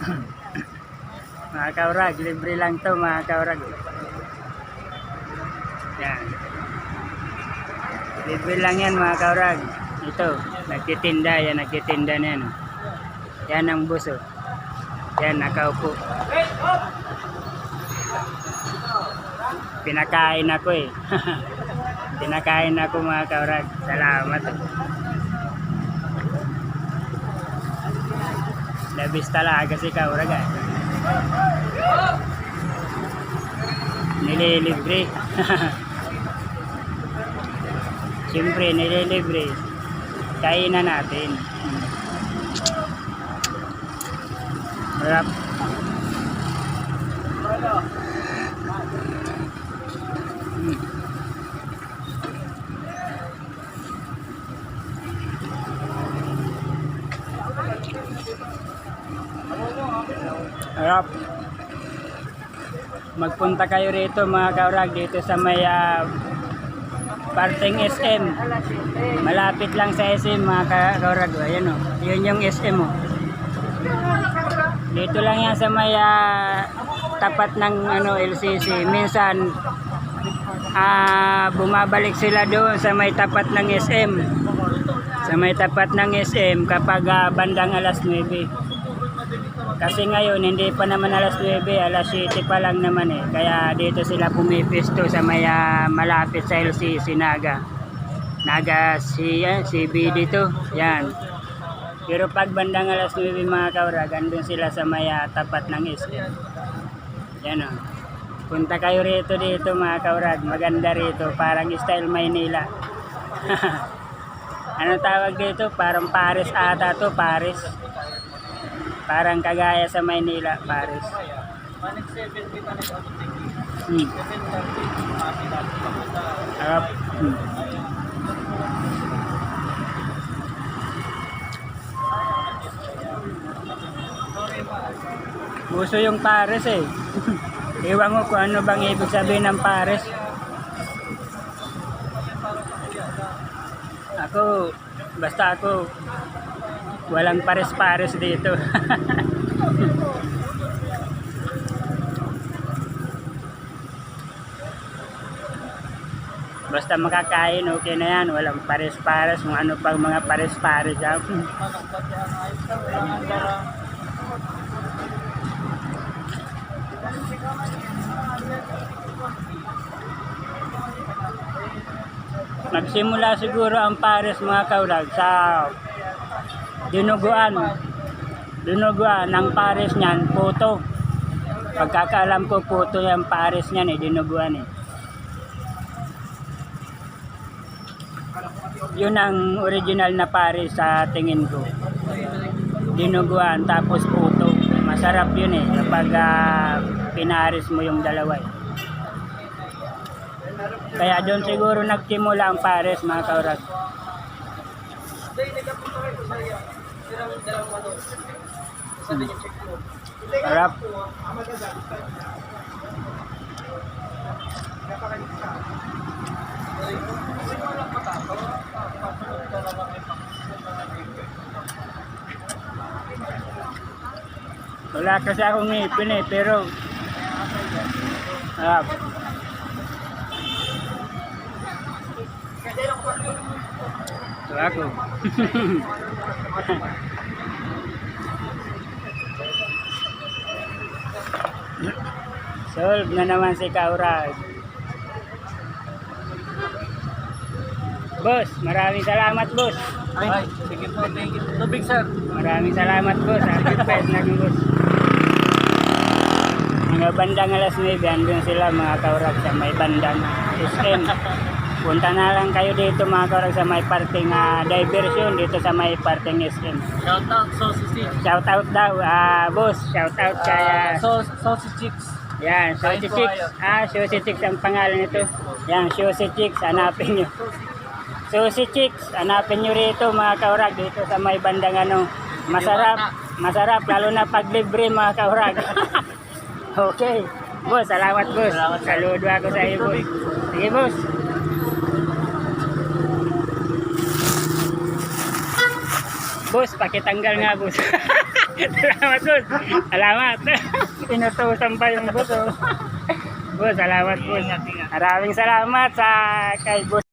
mga kaurag, libre lang to mga kaurag. Yan. Libre lang yan mga kaurag. Ito, nagtitinda yan, nagtitinda na yan. oh. Yan ang buso. Yan, nakaupo. Pinakain ako eh. Pinakain ako mga kaurag. Salamat. Labis si kaurag ah. Nililibre. Siyempre, nililibre. Kainan natin. Hmm. Harap. Hmm. Harap. Magpunta kayo rito mga kaurag dito sa may ah, Parteng SM. Malapit lang sa SM mga ka- kaurag. Ayan o. Yun yung SM o. Dito lang yan sa may ah, tapat ng ano LCC. Minsan ah bumabalik sila doon sa may tapat ng SM. Sa may tapat ng SM kapag ah, bandang alas 9. Kasi ngayon hindi pa naman alas 9, alas 7 pa lang naman eh. Kaya dito sila pumipisto sa may ah, malapit sa LCC Naga. Naga si ah, CB dito. Yan. Pero pag bandang alas 9 mga kaurag, andun sila sa may ah, tapat ng SM. Yan o. Punta kayo rito dito mga kaurag. Maganda rito. Parang style Maynila. ano tawag dito? Parang Paris ata to. Paris. Parang kagaya sa Maynila. Paris. Hmm. Sarap. Hmm. Gusto yung Paris eh. Iwan ko kung ano bang ibig sabihin ng Paris. Ako, basta ako, walang pares-pares dito. Basta makakain, okay na yan. Walang pares-pares, kung ano pang mga pares-pares. ah. Nagsimula siguro ang pares mga kaulag sa dinuguan. Dinuguan ng pares niyan, puto. Pagkakaalam ko puto yung pares niyan eh, dinuguan eh. Yun ang original na pares sa tingin ko. Dinuguan tapos puto. Masarap yun eh kapag ah, pinares mo yung dalawa eh. Kaya doon siguro nagsimula ang pares mga kaurag. Harap. Wala kasi akong ngipin eh, pero harap. Ito ako. Solve na naman si Kaurag. Boss, maraming salamat boss. Ay, sige po, thank you. Tubig, sir. Maraming salamat boss. Happy Fest na boss. Mga bandang alas 9, andun sila mga kaurag sa may bandang SM. Punta na lang kayo dito mga kaurag sa may parting ah, diversion dito sa may parting SM. Shout out, Sausage Shout out daw, ah boss. Shout out kay ah, Uh, sausage Chicks. yan, po Chicks. Ah, Susi Chicks ang pangalan nito. Yan, Susi Chicks, hanapin nyo. Susi Chicks, hanapin nyo rito mga kaurag dito sa may bandang ano. Masarap, masarap, lalo na pag libre mga kaurag. okay. Boss, salamat boss. Saludo ako sa iyo boss. Sige boss. Boss, pakitanggal nga boss. salamat, boss. Salamat. Inutusan pa yung boss, oh. Boss, salamat, boss. Maraming salamat sa kay boss.